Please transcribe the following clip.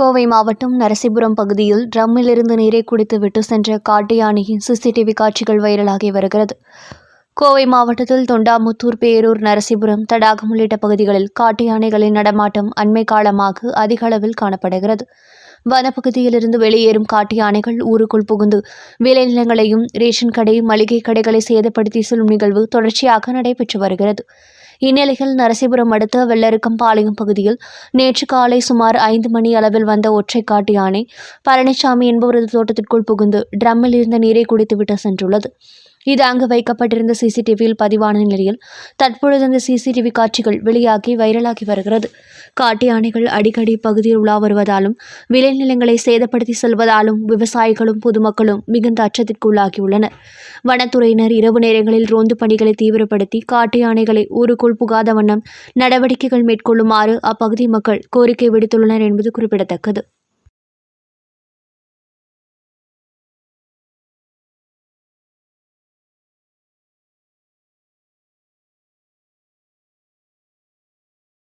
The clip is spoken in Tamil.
கோவை மாவட்டம் நரசிபுரம் பகுதியில் ட்ரம்மிலிருந்து நீரை குடித்துவிட்டு சென்ற காட்டு யானையின் சிசிடிவி காட்சிகள் வைரலாகி வருகிறது. கோவை மாவட்டத்தில் தொண்டாமுத்தூர் பேரூர் நரசிபுரம் தடாகம் உள்ளிட்ட பகுதிகளில் காட்டு யானைகளின் நடமாட்டம் அண்மை காலமாக அதிக அளவில் காணப்படுகிறது. வனப்பகுதியிலிருந்து வெளியேறும் காட்டு யானைகள் ஊருக்குள் புகுந்து விளைநிலங்களையும் ரேஷன் கடை மளிகை கடைகளை சேதப்படுத்தி செல்லும் நிகழ்வு தொடர்ச்சியாக நடைபெற்று வருகிறது. இந்நிலையில் நரசிபுரம் அடுத்த வெள்ளருக்கம்பாளையம் பகுதியில் நேற்று காலை சுமார் ஐந்து மணி அளவில் வந்த ஒற்றை காட்டு யானை பழனிசாமி என்பவரது தோட்டத்திற்குள் புகுந்து ட்ரம்மில் இருந்த நீரை குடித்துவிட்டு சென்றுள்ளது. இது அங்கு வைக்கப்பட்டிருந்த சிசிடிவியில் பதிவான நிலையில் தற்பொழுது அந்த சிசிடிவி காட்சிகள் வெளியாகி வைரலாகி வருகிறது. காட்டு யானைகள் அடிக்கடி பகுதியில் உலா வருவதாலும் விளைநிலங்களை சேதப்படுத்தி செல்வதாலும் விவசாயிகளும் பொதுமக்களும் மிகுந்த அச்சத்திற்கு உள்ளாகியுள்ளனர் வனத்துறையினர் இரவு நேரங்களில் ரோந்து பணிகளை தீவிரப்படுத்தி காட்டு யானைகளை ஊருக்குள் புகாத வண்ணம் நடவடிக்கைகள் மேற்கொள்ளுமாறு அப்பகுதி மக்கள் கோரிக்கை விடுத்துள்ளனர் என்பது குறிப்பிடத்தக்கது.